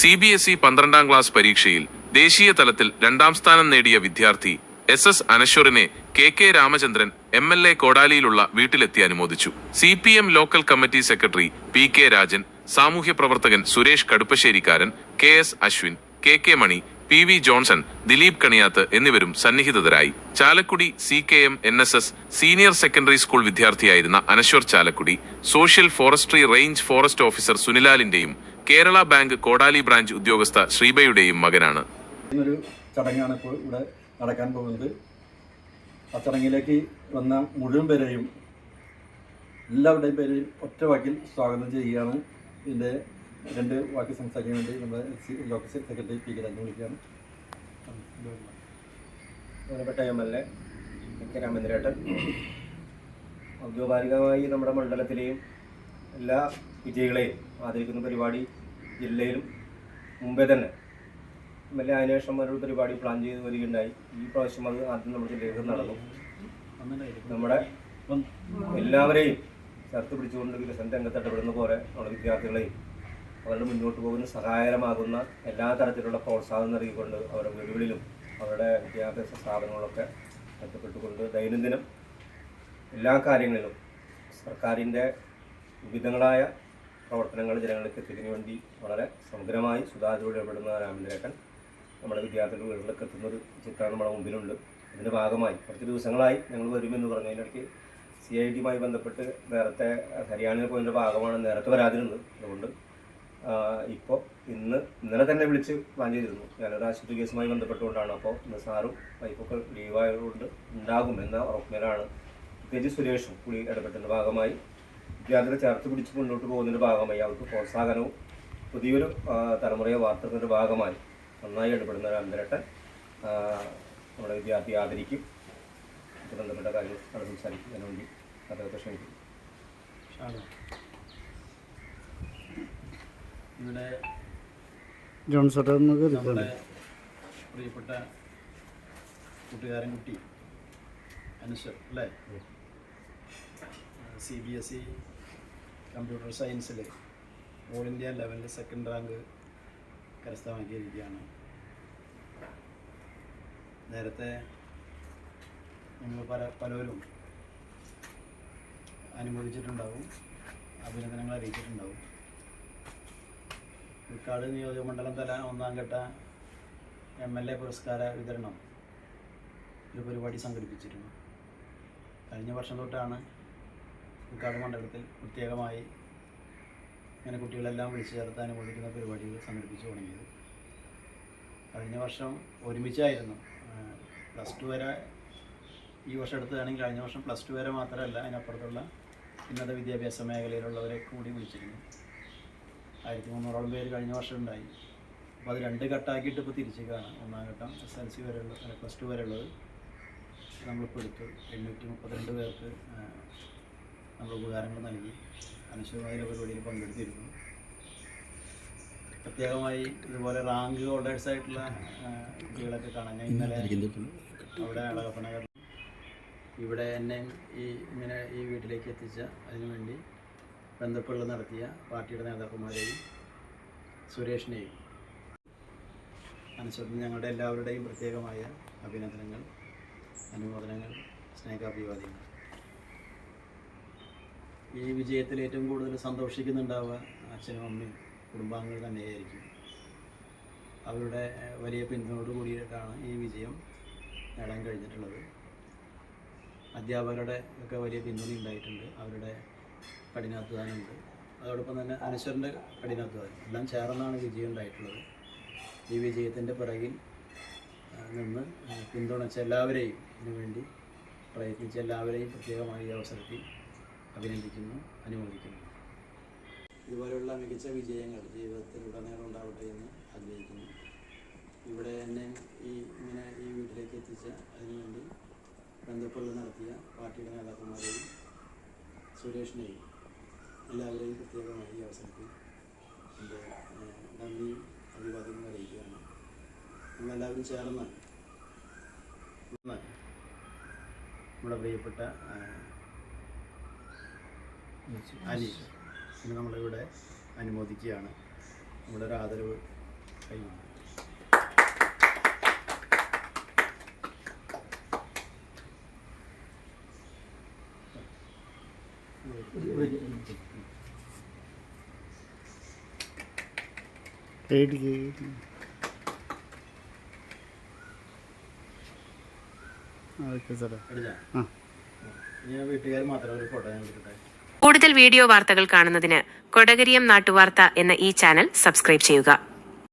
C B S E പന്ത്രണ്ടാം class പരീക്ഷയിൽ ദേശീയ തലത്തിൽ രണ്ടാം സ്ഥാനം നേടിയ വിദ്യാർത്ഥി S S അനശ്വറിനെ K K Ramachandran M L A കോടാലിയിലുള്ള വീട്ടിലെത്തി അനുമോദിച്ചു. C P M local committee secretary P K Rajan സാമൂഹ്യ പ്രവർത്തകൻ Suresh കടുപ്പശ്ശേരിക്കാരൻ K S Ashwin K K Mani P V Johnson Dileep Kaniyath എന്നിവരും സന്നിഹിതരായി. Chalakudy C K M N S S senior secondary school വിദ്യാർത്ഥിയായിരുന്ന Anaswar Chalakudy social forestry range forest officer സുനിലാലിന്റെയും Kerala bank Kodali branch ഉദ്യോഗസ്ഥ ശ്രീബയുടെയും മകനാണ്. ഇന്നൊരു ചടങ്ങാണ് ഇപ്പോൾ ഇവിടെ നടക്കാൻ പോകുന്നത്. ആ ചടങ്ങിലേക്ക് വന്ന മുഴുവൻ പേരെയും എല്ലാവരുടെയും പേരെയും ഒറ്റ വാക്കിൽ സ്വാഗതം ചെയ്യുകയാണ്. ഇതിന്റെ രണ്ട് വാക്ക് സംസാരിക്കാൻ വേണ്ടി നമ്മുടെ C- local secretary P K Rajan വിളിക്കുകയാണ്. ബഹുമാനപ്പെട്ട എം എൽ എ കെ രാമേന്ദ്രേട്ടൻ ഔദ്യോഗികമായി നമ്മുടെ മണ്ഡലത്തിലെയും എല്ലാ വിജയികളെയും ആദരിക്കുന്ന പരിപാടി ജില്ലയിലും മുമ്പേ തന്നെ എം എൽ എ അന്വേഷണം ഒരു പരിപാടി പ്ലാൻ ചെയ്ത് വരികയുണ്ടായി. ഈ പ്രാവശ്യം അത് ആദ്യം നമ്മുടെ ജില്ലയിൽ നടന്നു. നമ്മുടെ എല്ലാവരെയും ചേർത്ത് പിടിച്ചുകൊണ്ട് വികസന രംഗത്ത് ഇടപെടുന്ന പോലെ നമ്മുടെ വിദ്യാർത്ഥികളെയും അവരുടെ മുന്നോട്ട് പോകുന്ന സഹായകരമാകുന്ന എല്ലാ തരത്തിലുള്ള പ്രോത്സാഹനം നൽകിക്കൊണ്ട് അവരുടെ വീടുകളിലും അവരുടെ വിദ്യാഭ്യാസ സ്ഥാപനങ്ങളൊക്കെ മെച്ചപ്പെട്ടുകൊണ്ട് ദൈനംദിനം എല്ലാ കാര്യങ്ങളിലും സർക്കാരിന്റെ വിവിധങ്ങളായ പ്രവർത്തനങ്ങൾ ജനങ്ങളിലേക്ക് എത്തിക്കുന്നതിന് വേണ്ടി വളരെ സമഗ്രമായി സുതാര്യതയോടെ ഇടപെടുന്ന രാമചന്ദ്രേട്ടൻ നമ്മുടെ വിദ്യാർത്ഥികളുടെ എത്തുന്ന ഒരു ചിത്രമാണ് നമ്മുടെ മുമ്പിലുണ്ട്. അതിന്റെ ഭാഗമായി കുറച്ച് ദിവസങ്ങളായി ഞങ്ങൾ വരുമെന്ന് പറഞ്ഞു അതിനിടയ്ക്ക് സി ഐ ടിയുമായി ബന്ധപ്പെട്ട് നേരത്തെ ഹരിയാനയിൽ പോയതിന്റെ ഭാഗമാണ് നേരത്തെ വരാതിരുന്നത്. അതുകൊണ്ട് ഇപ്പോൾ ഇന്ന് ഇന്നലെ തന്നെ വിളിച്ച് പ്ലാൻ ചെയ്തിരുന്നു. ഞാനൊരു ആശുപത്രി കേസുമായി ബന്ധപ്പെട്ടുകൊണ്ടാണ്. അപ്പോൾ ഇന്ന് സാറും വൈഫൊക്കെ ലീവായതുകൊണ്ട് ഉണ്ടാകും എന്ന ഉറപ്പിലാണ് പ്രത്യേകിച്ച് സുരേഷും കൂടി ഇടപെട്ടതിന്റെ ഭാഗമായി. വിദ്യാർത്ഥികളെ ചേർത്ത് പിടിച്ച് മുന്നോട്ട് പോകുന്നതിന്റെ ഭാഗമായി അവർക്ക് പ്രോത്സാഹനവും പുതിയൊരു തലമുറയെ വാർത്തെടുക്കുന്നതിന്റെ ഭാഗമായി നന്നായി ഇടപെടുന്ന ഒരു അന്തരട്ടെ നമ്മുടെ വിദ്യാർത്ഥി ആദരിക്കും. ബന്ധപ്പെട്ട കാര്യം അവിടെ സംസാരിക്കുന്നതിന് വേണ്ടി അദ്ദേഹത്തെ ക്ഷണിക്കും ഇവിടെ നമ്മുടെ പ്രിയപ്പെട്ട കൂട്ടുകാരൻ കുട്ടി അനുശ്വർ അല്ലേ? C B S E computer സയൻസിൽ ഓൾ ഇന്ത്യ ലെവലിൽ സെക്കൻഡ് റാങ്ക് കരസ്ഥമാക്കിയിരിക്കുകയാണ്. നേരത്തെ നിങ്ങൾ പല പലരും അനുമോദിച്ചിട്ടുണ്ടാവും അഭിനന്ദനങ്ങൾ അറിയിച്ചിട്ടുണ്ടാവും. ഉൾക്കാട് നിയോജകമണ്ഡലം തല ഒന്നാം ഘട്ട എം എൽ എ പുരസ്കാര വിതരണം ഒരു പരിപാടി സംഘടിപ്പിച്ചിരുന്നു. കഴിഞ്ഞ വർഷം തൊട്ടാണ് ഉൾക്കാട് മണ്ഡലത്തിൽ പ്രത്യേകമായി ഇങ്ങനെ കുട്ടികളെല്ലാം വിളിച്ചു ചേർത്ത് അനുമോദിക്കുന്ന പരിപാടികൾ സംഘടിപ്പിച്ചു തുടങ്ങിയത്. കഴിഞ്ഞ വർഷം ഒരുമിച്ചായിരുന്നു. പ്ലസ് ടു വരെ ഈ വർഷം എടുത്തതാണെങ്കിൽ കഴിഞ്ഞ വർഷം പ്ലസ് ടു വരെ മാത്രമല്ല അതിനപ്പുറത്തുള്ള ഉന്നത വിദ്യാഭ്യാസ മേഖലയിലുള്ളവരെ കൂടി വിളിച്ചിരുന്നു. ആയിരത്തി മുന്നൂറോളം പേര് കഴിഞ്ഞ വർഷം ഉണ്ടായി. അപ്പോൾ അത് രണ്ട് ഘട്ടമാക്കിയിട്ട് ഇപ്പോൾ തിരിച്ചേക്കാണ് ഒന്നാം ഘട്ടം എസ് എൽ സി വരെയുള്ള പ്ലസ് ടു വരെയുള്ളത് നമ്മളിപ്പോൾ എടുത്തു. എണ്ണൂറ്റി മുപ്പത്തിരണ്ട് പേർക്ക് നമ്മൾ ഉപകാരങ്ങൾ നൽകി. അനശ്വരമായ പരിപാടിയിൽ പങ്കെടുത്തിരുന്നു. പ്രത്യേകമായി ഇതുപോലെ റാങ്ക് ഹോൾഡേഴ്സ് ആയിട്ടുള്ള കുട്ടികളൊക്കെ കാണാൻ ഞാൻ ഇന്നലെ അവിടെ അളകപ്പനഗർ ഇവിടെ എന്നെ ഈ ഇങ്ങനെ ഈ വീട്ടിലേക്ക് എത്തിച്ച അതിനുവേണ്ടി ബന്ധപ്പെടൽ നടത്തിയ പാർട്ടിയുടെ നേതാക്കന്മാരെയും സുരേഷിനെയും അനുസരിച്ച് ഞങ്ങളുടെ എല്ലാവരുടെയും പ്രത്യേകമായ അഭിനന്ദനങ്ങൾ അനുമോദനങ്ങൾ സ്നേഹാഭിവാദ്യങ്ങൾ. ഈ വിജയത്തിൽ ഏറ്റവും കൂടുതൽ സന്തോഷിക്കുന്നുണ്ടാവുക അച്ഛനും അമ്മയും കുടുംബാംഗങ്ങൾ തന്നെയായിരിക്കും. അവരുടെ വലിയ പിന്തുണയോട് കൂടിയിട്ടാണ് ഈ വിജയം നേടാൻ കഴിഞ്ഞിട്ടുള്ളത്. അധ്യാപകരുടെ ഒക്കെ വലിയ പിന്തുണ ഉണ്ടായിട്ടുണ്ട്. അവരുടെ കഠിനാധ്വാനമുണ്ട്. അതോടൊപ്പം തന്നെ അനശ്വരന്റെ കഠിനാധ്വാനം. എല്ലാം ചേർന്നാണ് വിജയം ഉണ്ടായിട്ടുള്ളത്. ഈ വിജയത്തിന്റെ പിറകിൽ നിന്ന് പിന്തുണച്ച എല്ലാവരെയും ഇതിനുവേണ്ടി പ്രയത്നിച്ച എല്ലാവരെയും പ്രത്യേകമായി ഈ അവസരത്തിൽ അഭിനന്ദിക്കുന്നു അനുമോദിക്കുന്നു. ഇതുപോലെയുള്ള മികച്ച വിജയങ്ങൾ ജീവിതത്തിലുടനീളം ഉണ്ടാവട്ടെ എന്ന് ആഗ്രഹിക്കുന്നു. ഇവിടെ തന്നെ ഈ ഇങ്ങനെ ഈ വീട്ടിലേക്ക് എത്തിച്ച അതിനുവേണ്ടി ബന്ധപ്പെടൽ നടത്തിയ പാർട്ടിയുടെ നേതാക്കന്മാരെയും സുരേഷിനെയും എല്ലാവരെയും പ്രത്യേകമായി ഈ അവസരത്തിൽ എന്റെ നന്ദി അഭിവാദ്യങ്ങൾ അറിയിക്കുകയാണ്. നമ്മളെല്ലാവരും ചേർന്ന് നമ്മുടെ പ്രിയപ്പെട്ട ഏഹ്, അനി ഇന്ന് നമ്മളിവിടെ അനുമോദിക്കുകയാണ്. നമ്മുടെ ഒരു ആദരവ് ഓക്കെ സാറേ. ആ. ഞാൻ വീട്ടുകാർ മാത്രം ഒരു ഫോട്ടോ ഞാൻ എടുക്കട്ടെ? കൂടുതൽ വീഡിയോ വാർത്തകൾ കാണുന്നതിന് കൊടകരിയം നാട്ടുവാർത്ത എന്ന ഈ ചാനൽ സബ്സ്ക്രൈബ് ചെയ്യുക